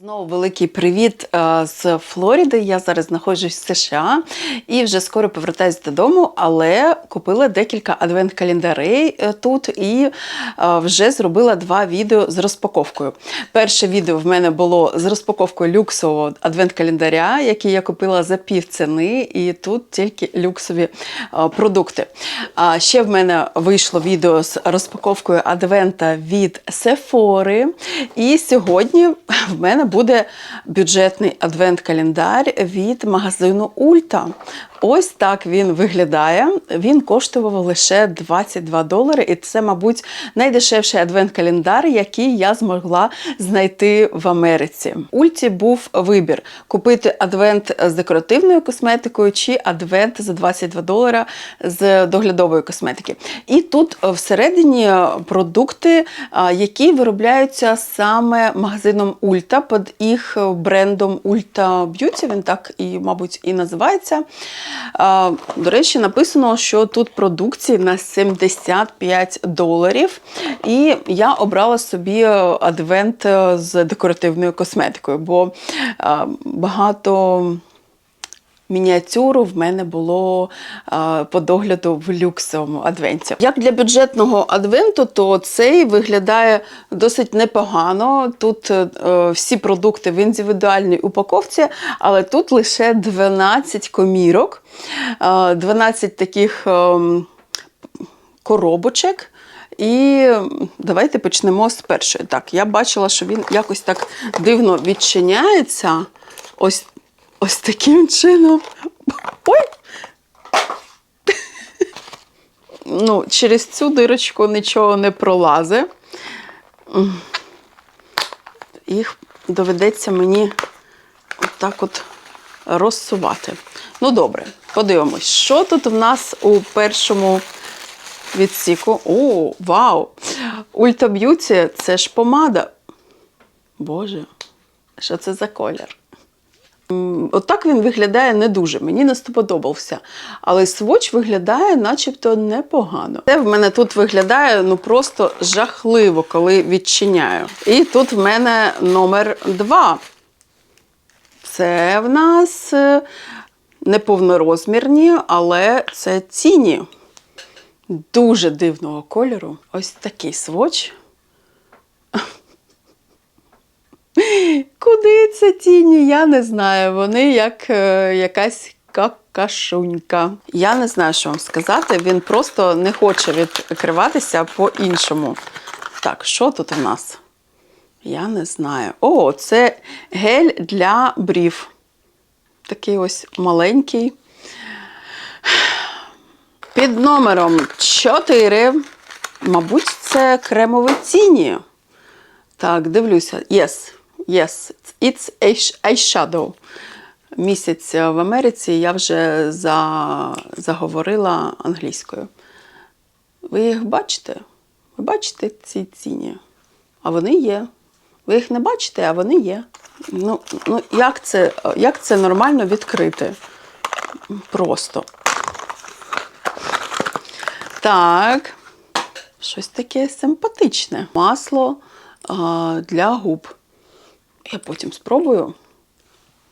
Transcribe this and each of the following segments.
Знову великий привіт е, з Флориди. Я зараз знаходжусь в США і вже скоро повертаюсь додому, але купила декілька адвент-календарей е, тут і е, вже зробила два відео з розпаковкою. Перше відео в мене було з розпаковкою люксового адвент-календаря, який я купила за пів ціни, і тут тільки люксові продукти. А ще в мене вийшло відео з розпаковкою адвента від Sephora. І сьогодні в мене буде бюджетний адвент-календар від магазину Ульта. Ось так він виглядає. Він коштував лише 22 долари, і це, мабуть, найдешевший адвент-календар, який я змогла знайти в Америці. Ульті був вибір: купити адвент з декоративною косметикою чи адвент за 22 долара з доглядової косметики. І тут всередині продукти, які виробляються саме магазином Ульта під їх брендом Ulta Beauty, він так і, мабуть, і називається. До речі, написано, що тут продукції на 75 доларів. І я обрала собі адвент з декоративною косметикою, бо багато. Мініатюру в мене було а, по догляду в люксовому адвенті. Як для бюджетного адвенту, то цей виглядає досить непогано. Тут е, всі продукти в індивідуальній упаковці, але тут лише 12 комірок, е, 12 таких е, коробочок. І давайте почнемо з першої. Так, я бачила, що він якось так дивно відчиняється. Ось ось таким чином. Ой! Ну, через цю дирочку нічого не пролазить. Їх доведеться мені отак от розсувати. Ну, добре, подивимось, що тут в нас у першому відсіку. О, вау! Ульта Б'юті це ж помада. Боже, що це за колір? Отак він виглядає не дуже. Мені не сподобався. Але сводч виглядає начебто непогано. Це в мене тут виглядає ну просто жахливо, коли відчиняю. І тут в мене номер два. Це в нас е, неповнорозмірні, але це тіні. Дуже дивного кольору. Ось такий сводч. Куди це тіні? Я не знаю. Вони як е, якась какашунька. Я не знаю, що вам сказати. Він просто не хоче відкриватися по-іншому. Так, що тут у нас? Я не знаю. О, це гель для брів. Такий ось маленький. Під номером 4. Мабуть, це кремові тіні. Так, дивлюся. Yes, yes, it's eyeshadow. Місяць в Америці я вже за... заговорила англійською. Ви їх бачите? Ви бачите ці ціні? А вони є. Ви їх не бачите, а вони є. Ну, ну як, це, як це нормально відкрити? Просто. Так. Щось таке симпатичне. Масло а, для губ. Я потім спробую.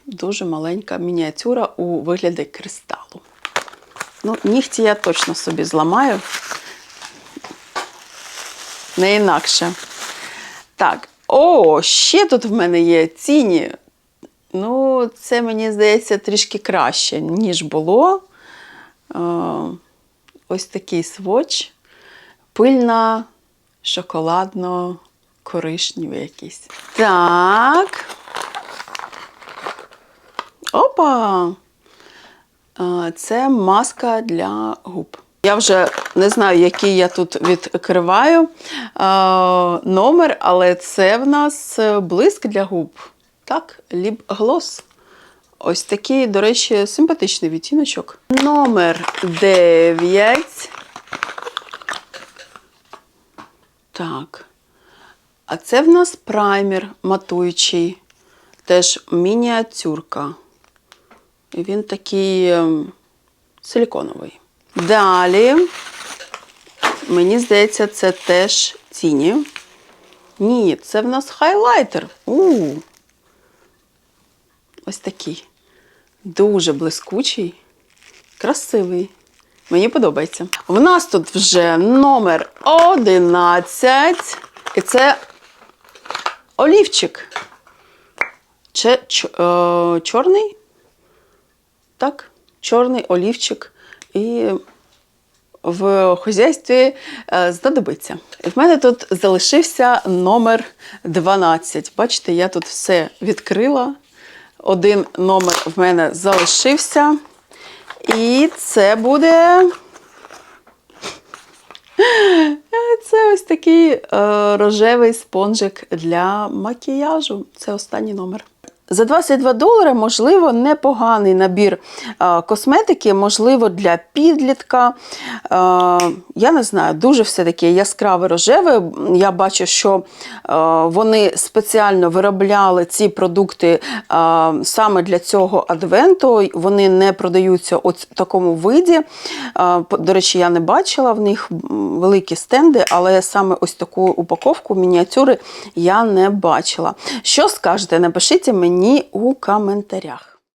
Дуже маленька мініатюра у вигляді кристалу. Ну, нігті я точно собі зламаю. Не інакше. Так, о, ще тут в мене є ціні. Ну, це мені здається трішки краще, ніж було. Е, ось такий сводч. Пильна, шоколадно коричневий якийсь. Так. Опа! Це маска для губ. Я вже не знаю, який я тут відкриваю номер, але це в нас блиск для губ. Так, ліп глос. Ось такий, до речі, симпатичний відтіночок. Номер 9. Так. А це в нас праймер матуючий, теж мініатюрка. І він такий ем, силіконовий. Далі, мені здається, це теж тіні. Ні, це в нас хайлайтер. У, Ось такий. Дуже блискучий, красивий. Мені подобається. У нас тут вже номер 11. І це олівчик. Ч, е, чорний? Так, чорний олівчик. І в хазяйстві е, знадобиться. І в мене тут залишився номер 12. Бачите, я тут все відкрила. Один номер в мене залишився. І це буде. Це ось такий е, рожевий спонжик для макіяжу. Це останній номер. За 22 долари, можливо, непоганий набір е, косметики, можливо, для підлітка. Е, я не знаю, дуже все таке яскраве рожеве. Я бачу, що е, вони спеціально виробляли ці продукти саме для цього адвенту. Вони не продаються у такому виді. До речі, я не бачила в них великі стенди, але саме ось таку упаковку мініатюри я не бачила. Що скажете? Напишіть мені у коментарях.